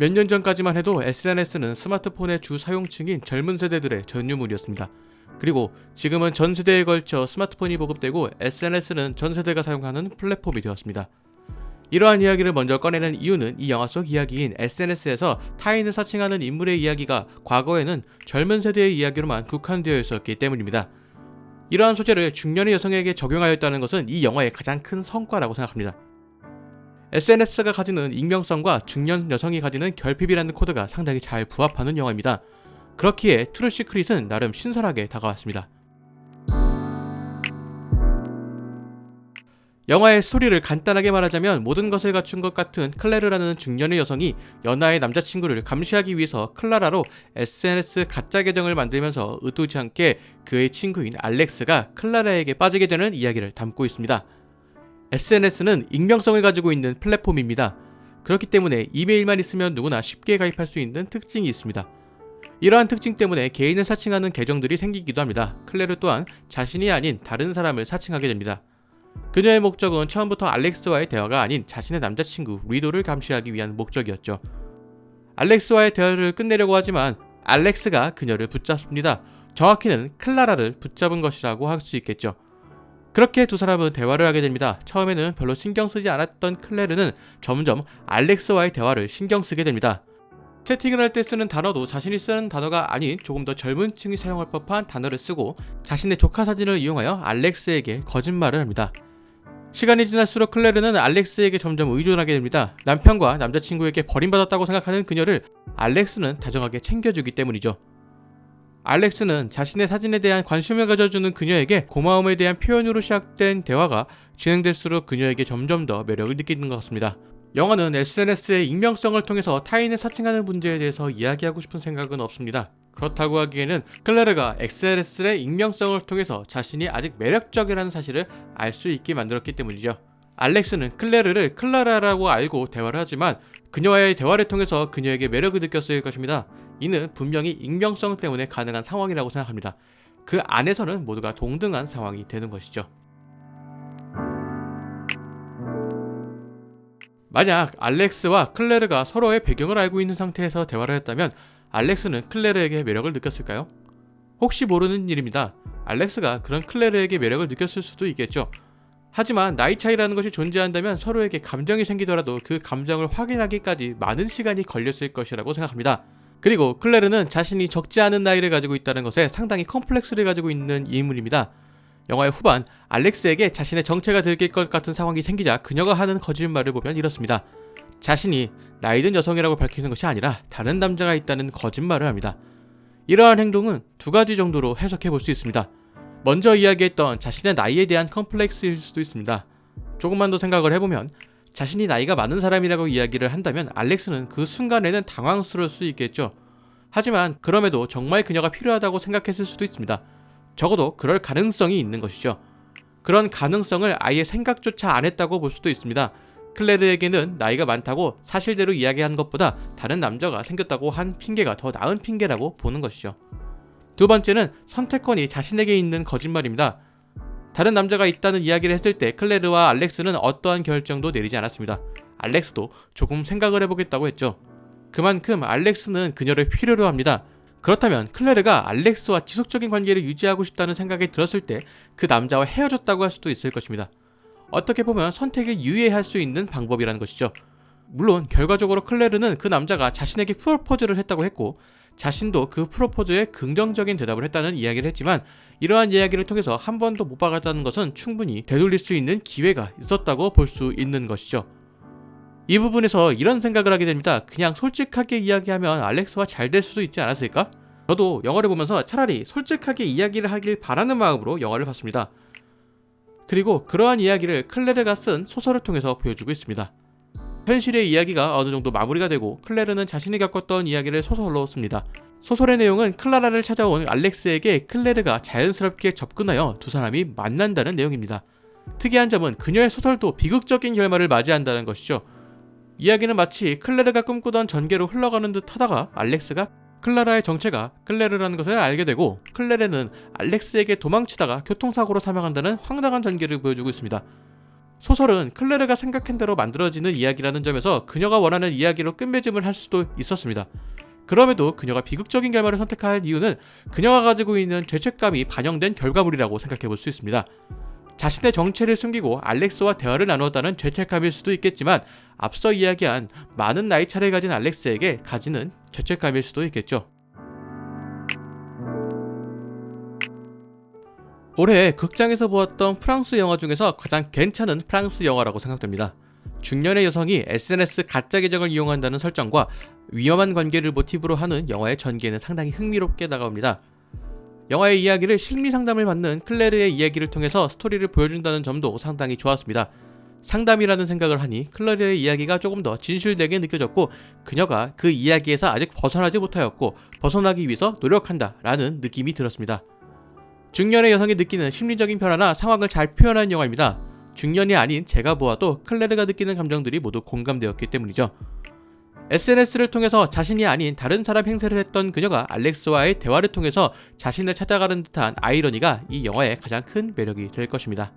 몇 년 전까지만 해도 SNS는 스마트폰의 주 사용층인 젊은 세대들의 전유물이었습니다. 그리고 지금은 전 세대에 걸쳐 스마트폰이 보급되고 SNS는 전 세대가 사용하는 플랫폼이 되었습니다. 이러한 이야기를 먼저 꺼내는 이유는 이 영화 속 이야기인 SNS에서 타인을 사칭하는 인물의 이야기가 과거에는 젊은 세대의 이야기로만 국한되어 있었기 때문입니다. 이러한 소재를 중년의 여성에게 적용하였다는 것은 이 영화의 가장 큰 성과라고 생각합니다. SNS가 가지는 익명성과 중년 여성이 가지는 결핍이라는 코드가 상당히 잘 부합하는 영화입니다. 그렇기에 트루 시크릿은 나름 신선하게 다가왔습니다. 영화의 스토리를 간단하게 말하자면 모든 것을 갖춘 것 같은 클레르라는 중년의 여성이 연하의 남자친구를 감시하기 위해서 클라라로 SNS 가짜 계정을 만들면서 의도치 않게 그의 친구인 알렉스가 클라라에게 빠지게 되는 이야기를 담고 있습니다. SNS는 익명성을 가지고 있는 플랫폼입니다. 그렇기 때문에 이메일만 있으면 누구나 쉽게 가입할 수 있는 특징이 있습니다. 이러한 특징 때문에 개인을 사칭하는 계정들이 생기기도 합니다. 클레르 또한 자신이 아닌 다른 사람을 사칭하게 됩니다. 그녀의 목적은 처음부터 알렉스와의 대화가 아닌 자신의 남자친구 리도를 감시하기 위한 목적이었죠. 알렉스와의 대화를 끝내려고 하지만 알렉스가 그녀를 붙잡습니다. 정확히는 클라라를 붙잡은 것이라고 할 수 있겠죠. 그렇게 두 사람은 대화를 하게 됩니다. 처음에는 별로 신경 쓰지 않았던 클레르는 점점 알렉스와의 대화를 신경 쓰게 됩니다. 채팅을 할 때 쓰는 단어도 자신이 쓰는 단어가 아닌 조금 더 젊은 층이 사용할 법한 단어를 쓰고 자신의 조카 사진을 이용하여 알렉스에게 거짓말을 합니다. 시간이 지날수록 클레르는 알렉스에게 점점 의존하게 됩니다. 남편과 남자친구에게 버림받았다고 생각하는 그녀를 알렉스는 다정하게 챙겨주기 때문이죠. 알렉스는 자신의 사진에 대한 관심을 가져주는 그녀에게 고마움에 대한 표현으로 시작된 대화가 진행될수록 그녀에게 점점 더 매력을 느끼는 것 같습니다. 영화는 SNS의 익명성을 통해서 타인을 사칭하는 문제에 대해서 이야기하고 싶은 생각은 없습니다. 그렇다고 하기에는 클레르가 SNS의 익명성을 통해서 자신이 아직 매력적이라는 사실을 알 수 있게 만들었기 때문이죠. 알렉스는 클레르를 클라라라고 알고 대화를 하지만 그녀와의 대화를 통해서 그녀에게 매력을 느꼈을 것입니다. 이는 분명히 익명성 때문에 가능한 상황이라고 생각합니다. 그 안에서는 모두가 동등한 상황이 되는 것이죠. 만약 알렉스와 클레르가 서로의 배경을 알고 있는 상태에서 대화를 했다면 알렉스는 클레르에게 매력을 느꼈을까요? 혹시 모르는 일입니다. 알렉스가 그런 클레르에게 매력을 느꼈을 수도 있겠죠. 하지만 나이 차이라는 것이 존재한다면 서로에게 감정이 생기더라도 그 감정을 확인하기까지 많은 시간이 걸렸을 것이라고 생각합니다. 그리고 클레르는 자신이 적지 않은 나이를 가지고 있다는 것에 상당히 컴플렉스를 가지고 있는 인물입니다. 영화의 후반 알렉스에게 자신의 정체가 들킬 것 같은 상황이 생기자 그녀가 하는 거짓말을 보면 이렇습니다. 자신이 나이든 여성이라고 밝히는 것이 아니라 다른 남자가 있다는 거짓말을 합니다. 이러한 행동은 두 가지 정도로 해석해 볼 수 있습니다. 먼저 이야기했던 자신의 나이에 대한 컴플렉스일 수도 있습니다. 조금만 더 생각을 해보면 자신이 나이가 많은 사람이라고 이야기를 한다면 알렉스는 그 순간에는 당황스러울 수 있겠죠. 하지만 그럼에도 정말 그녀가 필요하다고 생각했을 수도 있습니다. 적어도 그럴 가능성이 있는 것이죠. 그런 가능성을 아예 생각조차 안 했다고 볼 수도 있습니다. 클레르에게는 나이가 많다고 사실대로 이야기한 것보다 다른 남자가 생겼다고 한 핑계가 더 나은 핑계라고 보는 것이죠. 두 번째는 선택권이 자신에게 있는 거짓말입니다. 다른 남자가 있다는 이야기를 했을 때 클레르와 알렉스는 어떠한 결정도 내리지 않았습니다. 알렉스도 조금 생각을 해보겠다고 했죠. 그만큼 알렉스는 그녀를 필요로 합니다. 그렇다면 클레르가 알렉스와 지속적인 관계를 유지하고 싶다는 생각이 들었을 때 그 남자와 헤어졌다고 할 수도 있을 것입니다. 어떻게 보면 선택을 유예할 수 있는 방법이라는 것이죠. 물론 결과적으로 클레르는 그 남자가 자신에게 프로포즈를 했다고 했고 자신도 그 프로포즈에 긍정적인 대답을 했다는 이야기를 했지만 이러한 이야기를 통해서 한 번도 못 박았다는 것은 충분히 되돌릴 수 있는 기회가 있었다고 볼 수 있는 것이죠. 이 부분에서 이런 생각을 하게 됩니다. 그냥 솔직하게 이야기하면 알렉스와 잘 될 수도 있지 않았을까? 저도 영화를 보면서 차라리 솔직하게 이야기를 하길 바라는 마음으로 영화를 봤습니다. 그리고 그러한 이야기를 클레르가 쓴 소설을 통해서 보여주고 있습니다. 현실의 이야기가 어느 정도 마무리가 되고 클레르는 자신이 겪었던 이야기를 소설로 씁니다. 소설의 내용은 클라라를 찾아온 알렉스에게 클레르가 자연스럽게 접근하여 두 사람이 만난다는 내용입니다. 특이한 점은 그녀의 소설도 비극적인 결말을 맞이한다는 것이죠. 이야기는 마치 클레르가 꿈꾸던 전개로 흘러가는 듯 하다가 알렉스가 클라라의 정체가 클레르라는 것을 알게 되고 클레르는 알렉스에게 도망치다가 교통사고로 사망한다는 황당한 전개를 보여주고 있습니다. 소설은 클레르가 생각한 대로 만들어지는 이야기라는 점에서 그녀가 원하는 이야기로 끝맺음을 할 수도 있었습니다. 그럼에도 그녀가 비극적인 결말을 선택한 이유는 그녀가 가지고 있는 죄책감이 반영된 결과물이라고 생각해 볼 수 있습니다. 자신의 정체를 숨기고 알렉스와 대화를 나누었다는 죄책감일 수도 있겠지만 앞서 이야기한 많은 나이 차를 가진 알렉스에게 가지는 죄책감일 수도 있겠죠. 올해 극장에서 보았던 프랑스 영화 중에서 가장 괜찮은 프랑스 영화라고 생각됩니다. 중년의 여성이 SNS 가짜 계정을 이용한다는 설정과 위험한 관계를 모티브로 하는 영화의 전개는 상당히 흥미롭게 다가옵니다. 영화의 이야기를 심리 상담을 받는 클레르의 이야기를 통해서 스토리를 보여준다는 점도 상당히 좋았습니다. 상담이라는 생각을 하니 클레르의 이야기가 조금 더 진실되게 느껴졌고 그녀가 그 이야기에서 아직 벗어나지 못하였고 벗어나기 위해서 노력한다 라는 느낌이 들었습니다. 중년의 여성이 느끼는 심리적인 변화나 상황을 잘 표현한 영화입니다. 중년이 아닌 제가 보아도 클레르가 느끼는 감정들이 모두 공감되었기 때문이죠. SNS를 통해서 자신이 아닌 다른 사람 행세를 했던 그녀가 알렉스와의 대화를 통해서 자신을 찾아가는 듯한 아이러니가 이 영화의 가장 큰 매력이 될 것입니다.